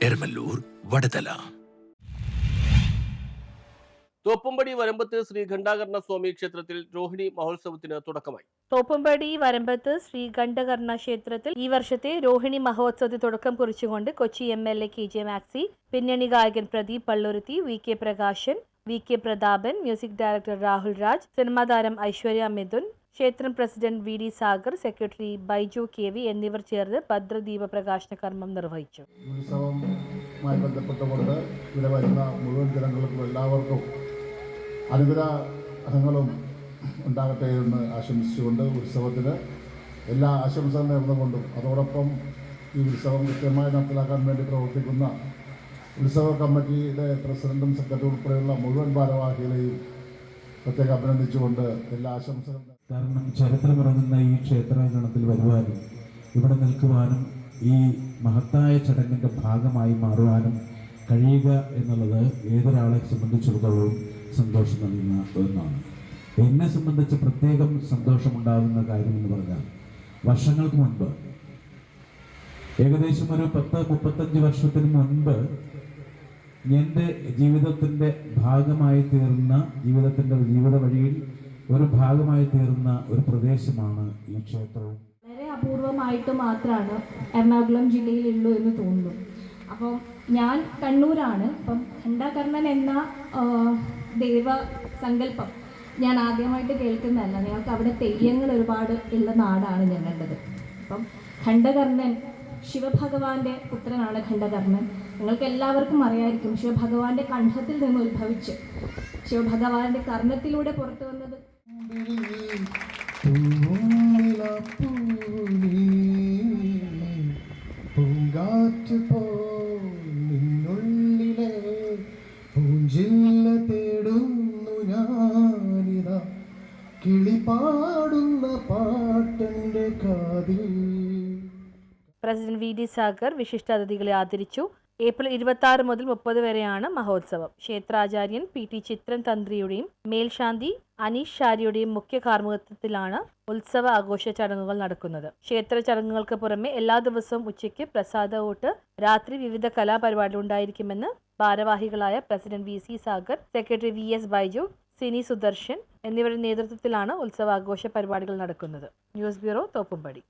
എരമല്ലൂർ വടതല തോപ്പുംപടി വരമ്പത്ത് ശ്രീ ഘണ്ടാകർണ സ്വാമി ക്ഷേത്രത്തിൽ രോഹിണി മഹോത്സവത്തിന് തുടക്കമായി. തോപ്പുംപടി വരമ്പത്ത് ശ്രീ ഖണ്ഡകർണ ക്ഷേത്രത്തിൽ ഈ വർഷത്തെ രോഹിണി മഹോത്സവത്തിന് തുടക്കം കുറിച്ചുകൊണ്ട് Kochi M L A K J Maxy പിന്നണി ഗായകൻ Pradeep Palluruthy V K Prakashan V K Prathapan music director Rahul Raj cinema താരം ഐശ്വര്യ മിഥുൻ ക്ഷേത്രം president V D Sagar secretary Baiju K V എന്നിവർ ചേർന്ന് ഭദ്രദീപ പ്രകാശന കർമ്മം നിർവഹിച്ചു. ഉത്സവവുമായി ബന്ധപ്പെട്ടുകൊണ്ട് ഇവിടെ വരുന്ന മുഴുവൻ ജനങ്ങൾക്കും എല്ലാവർക്കും അനുഗ്രഹങ്ങളും ഉണ്ടാകട്ടെ എന്ന് ആശംസിച്ചുകൊണ്ട് ഉത്സവത്തിന് എല്ലാ ആശംസകളും നേർന്നുകൊണ്ടും അതോടൊപ്പം ഈ ഉത്സവം കൃത്യമായി നടപ്പിലാക്കാൻ വേണ്ടി പ്രവർത്തിക്കുന്ന ഉത്സവ കമ്മിറ്റിയുടെ പ്രസിഡന്റും സെക്രട്ടറി ഉൾപ്പെടെയുള്ള മുഴുവൻ ഭാരവാഹികളെയും പ്രത്യേകം അഭിനന്ദിച്ചുകൊണ്ട് എല്ലാ ആശംസകളും കാരണം ചരിത്രമിറങ്ങുന്ന ഈ ക്ഷേത്രാങ്കണത്തിൽ വരുവാനും ഇവിടെ നിൽക്കുവാനും ഈ മഹത്തായ ചടങ്ങിന്റെ ഭാഗമായി മാറുവാനും കഴിയുക എന്നുള്ളത് ഏതൊരാളെ സംബന്ധിച്ചിടത്തോളം സന്തോഷം നൽകുന്ന ഒന്നാണ്. എന്നെ സംബന്ധിച്ച് പ്രത്യേകം സന്തോഷമുണ്ടാകുന്ന കാര്യമെന്ന് പറഞ്ഞാൽ വർഷങ്ങൾക്ക് മുൻപ് ഏകദേശം ഒരു പത്ത് മുപ്പത്തഞ്ച് വർഷത്തിന് മുൻപ് എന്റെ ജീവിതത്തിന്റെ ഭാഗമായി തീർന്ന ജീവിതത്തിന്റെ ജീവിത വഴിയിൽ ഒരു ഭാഗമായി തീർന്ന ഒരു പ്രദേശമാണ് ഈ ക്ഷേത്രവും. വളരെ അപൂർവമായിട്ട് മാത്രമാണ് എറണാകുളം ജില്ലയിലുള്ളൂ എന്ന് തോന്നുന്നു. അപ്പം ഞാൻ കണ്ണൂരാണ്. അപ്പം ഖണ്ഡാകർണൻ എന്ന ദേവ സങ്കല്പം ഞാൻ ആദ്യമായിട്ട് കേൾക്കുന്നതല്ല. ഞങ്ങൾക്ക് അവിടെ തെയ്യങ്ങൾ ഒരുപാട് ഉള്ള നാടാണ് ഞങ്ങളുടേത് അപ്പം ഖണ്ഡകർണൻ ശിവഭഗവാന്റെ പുത്രനാണ് ഖണ്ഡകർണൻ. നിങ്ങൾക്ക് എല്ലാവർക്കും അറിയായിരിക്കും ശിവഭഗവാന്റെ കണ്ഠത്തിൽ നിന്ന് ഉത്ഭവിച്ച് ശിവഭഗവാന്റെ കർണത്തിലൂടെ പുറത്തു വന്നത് പ്രസിഡന്റ് വി. ഡി. സാഗർ വിശിഷ്ടാതിഥികളെ ആദരിച്ചു. ഏപ്രിൽ ഇരുപത്തി മുതൽ മുപ്പത് വരെയാണ് മഹോത്സവം. ക്ഷേത്രാചാര്യൻ പി ടി ചിത്രൻ തന്ത്രിയുടെയും മേൽശാന്തി അനീഷ് ഷാരിയുടെയും മുഖ്യ കാർമ്മികത്വത്തിലാണ് ഉത്സവ ആഘോഷ ചടങ്ങുകൾ നടക്കുന്നത്. ക്ഷേത്ര ചടങ്ങുകൾക്ക് പുറമെ എല്ലാ ദിവസവും ഉച്ചയ്ക്ക് പ്രസാദ ഊട്ട് രാത്രി വിവിധ കലാപരിപാടികൾ ഉണ്ടായിരിക്കുമെന്ന് ഭാരവാഹികളായ president V C Sagar secretary V S Baiju Sini Sudarshan എന്നിവരുടെ നേതൃത്വത്തിലാണ് ഉത്സവാഘോഷ പരിപാടികൾ നടക്കുന്നത്. News bureau Thoppumpady.